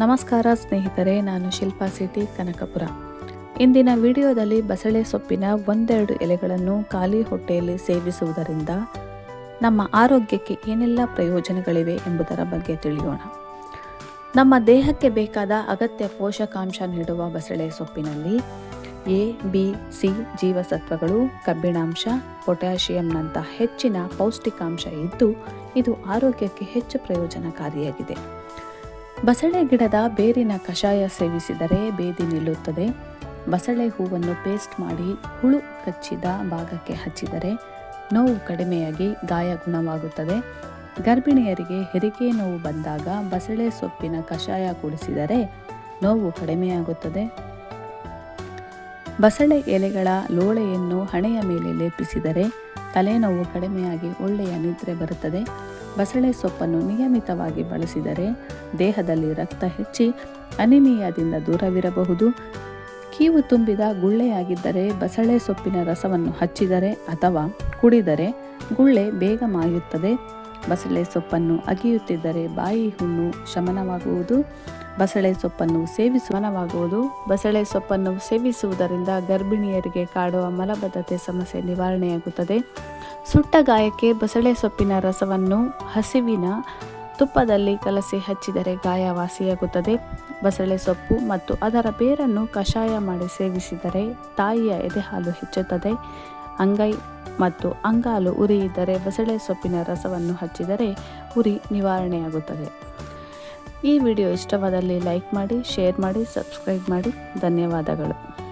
ನಮಸ್ಕಾರ ಸ್ನೇಹಿತರೆ, ನಾನು ಶಿಲ್ಪಾ ಸಿಟಿ ಕನಕಪುರ. ಇಂದಿನ ವಿಡಿಯೋದಲ್ಲಿ ಬಸಳೆ ಸೊಪ್ಪಿನ ಒಂದೆರಡು ಎಲೆಗಳನ್ನು ಖಾಲಿ ಹೊಟ್ಟೆಯಲ್ಲಿ ಸೇವಿಸುವುದರಿಂದ ನಮ್ಮ ಆರೋಗ್ಯಕ್ಕೆ ಏನೆಲ್ಲ ಪ್ರಯೋಜನಗಳಿವೆ ಎಂಬುದರ ಬಗ್ಗೆ ತಿಳಿಯೋಣ. ನಮ್ಮ ದೇಹಕ್ಕೆ ಬೇಕಾದ ಅಗತ್ಯ ಪೋಷಕಾಂಶ ನೀಡುವ ಬಸಳೆ ಸೊಪ್ಪಿನಲ್ಲಿ ಎ, ಬಿ, ಸಿ ಜೀವಸತ್ವಗಳು, ಕಬ್ಬಿಣಾಂಶ, ಪೊಟ್ಯಾಷಿಯಂನಂಥ ಹೆಚ್ಚಿನ ಪೌಷ್ಟಿಕಾಂಶ ಇದ್ದು ಇದು ಆರೋಗ್ಯಕ್ಕೆ ಹೆಚ್ಚು ಪ್ರಯೋಜನಕಾರಿಯಾಗಿದೆ. ಬಸಳೆ ಗಿಡದ ಬೇರಿನ ಕಷಾಯ ಸೇವಿಸಿದರೆ ಬೇದಿ ನಿಲ್ಲುತ್ತದೆ. ಬಸಳೆ ಹೂವನ್ನು ಪೇಸ್ಟ್ ಮಾಡಿ ಹುಳು ಕಚ್ಚಿದ ಭಾಗಕ್ಕೆ ಹಚ್ಚಿದರೆ ನೋವು ಕಡಿಮೆಯಾಗಿ ಗಾಯ ಗುಣವಾಗುತ್ತದೆ. ಗರ್ಭಿಣಿಯರಿಗೆ ಹೆರಿಗೆ ನೋವು ಬಂದಾಗ ಬಸಳೆ ಸೊಪ್ಪಿನ ಕಷಾಯ ಕುಡಿಸಿದರೆ ನೋವು ಕಡಿಮೆಯಾಗುತ್ತದೆ. ಬಸಳೆ ಎಲೆಗಳ ಲೋಳೆಯನ್ನು ಹಣೆಯ ಮೇಲೆ ಲೇಪಿಸಿದರೆ ತಲೆನೋವು ಕಡಿಮೆಯಾಗಿ ಒಳ್ಳೆಯ ನಿದ್ರೆ ಬರುತ್ತದೆ. ಬಸಳೆ ಸೊಪ್ಪನ್ನು ನಿಯಮಿತವಾಗಿ ಬಳಸಿದರೆ ದೇಹದಲ್ಲಿ ರಕ್ತ ಹೆಚ್ಚಿ ಅನಿಮಿಯಾದಿಂದ ದೂರವಿರಬಹುದು. ಕೀವು ತುಂಬಿದ ಗುಳ್ಳೆಯಾಗಿದ್ದರೆ ಬಸಳೆ ಸೊಪ್ಪಿನ ರಸವನ್ನು ಹಚ್ಚಿದರೆ ಅಥವಾ ಕುಡಿದರೆ ಗುಳ್ಳೆ ಬೇಗ ಮಾಯುತ್ತದೆ. ಬಸಳೆ ಸೊಪ್ಪನ್ನು ಅಗಿಯುತ್ತಿದ್ದರೆ ಬಾಯಿ ಹುಣ್ಣು ಶಮನವಾಗುವುದು. ಬಸಳೆ ಸೊಪ್ಪನ್ನು ಸೇವಿಸುವನವಾಗುವುದು ಬಸಳೆ ಸೊಪ್ಪನ್ನು ಸೇವಿಸುವುದರಿಂದ ಗರ್ಭಿಣಿಯರಿಗೆ ಕಾಡುವ ಮಲಬದ್ಧತೆ ಸಮಸ್ಯೆ ನಿವಾರಣೆಯಾಗುತ್ತದೆ. ಸುಟ್ಟ ಗಾಯಕ್ಕೆ ಬಸಳೆ ಸೊಪ್ಪಿನ ರಸವನ್ನು ಹಸಿವಿನ ತುಪ್ಪದಲ್ಲಿ ಕಲಸಿ ಹಚ್ಚಿದರೆ ಗಾಯ ವಾಸಿಯಾಗುತ್ತದೆ ಬಸಳೆ ಸೊಪ್ಪು ಮತ್ತು ಅದರ ಬೇರನ್ನು ಕಷಾಯ ಮಾಡಿ ಸೇವಿಸಿದರೆ ತಾಯಿಯ ಎದೆಹಾಲು ಹೆಚ್ಚುತ್ತದೆ. ಅಂಗೈ ಮತ್ತು ಅಂಗಾಲು ಉರಿ ಇದ್ದರೆ ಬಸಳೆ ಸೊಪ್ಪಿನ ರಸವನ್ನು ಹಚ್ಚಿದರೆ ಉರಿ ನಿವಾರಣೆಯಾಗುತ್ತದೆ. ಈ ವಿಡಿಯೋ ಇಷ್ಟವಾದಲ್ಲಿ ಲೈಕ್ ಮಾಡಿ, ಶೇರ್ ಮಾಡಿ, ಸಬ್ಸ್ಕ್ರೈಬ್ ಮಾಡಿ. ಧನ್ಯವಾದಗಳು.